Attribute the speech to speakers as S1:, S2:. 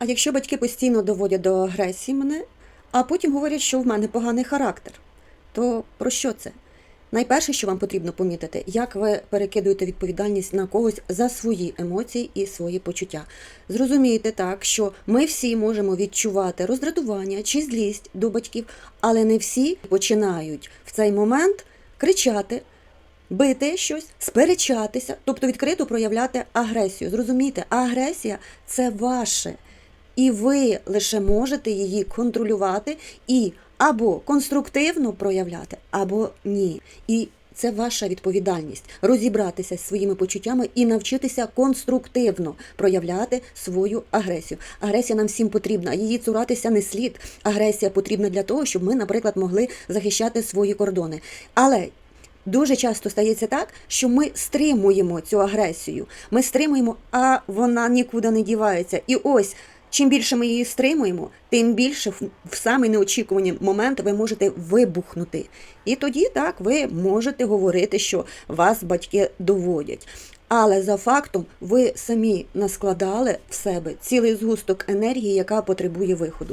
S1: А якщо батьки постійно доводять до агресії мене, а потім говорять, що в мене поганий характер, то про що це? Найперше, що вам потрібно помітити, як ви перекидуєте відповідальність на когось за свої емоції і свої почуття. Зрозумійте так, що ми всі можемо відчувати роздратування чи злість до батьків, але не всі починають в цей момент кричати, бити щось, сперечатися, тобто відкрито проявляти агресію. Зрозумійте, агресія це ваше. І ви лише можете її контролювати і або конструктивно проявляти, або ні. І це ваша відповідальність розібратися зі своїми почуттями і навчитися конструктивно проявляти свою агресію. Агресія нам всім потрібна, її цуратися не слід. Агресія потрібна для того, щоб ми, наприклад, могли захищати свої кордони. Але Дуже часто стається так, що ми стримуємо цю агресію. Ми стримуємо, а вона нікуди не дівається. І ось чим більше ми її стримуємо, тим більше в самий неочікуваний момент ви можете вибухнути. І тоді так ви можете говорити, що вас батьки доводять. Але за фактом ви самі наскладали в себе цілий згусток енергії, яка потребує виходу.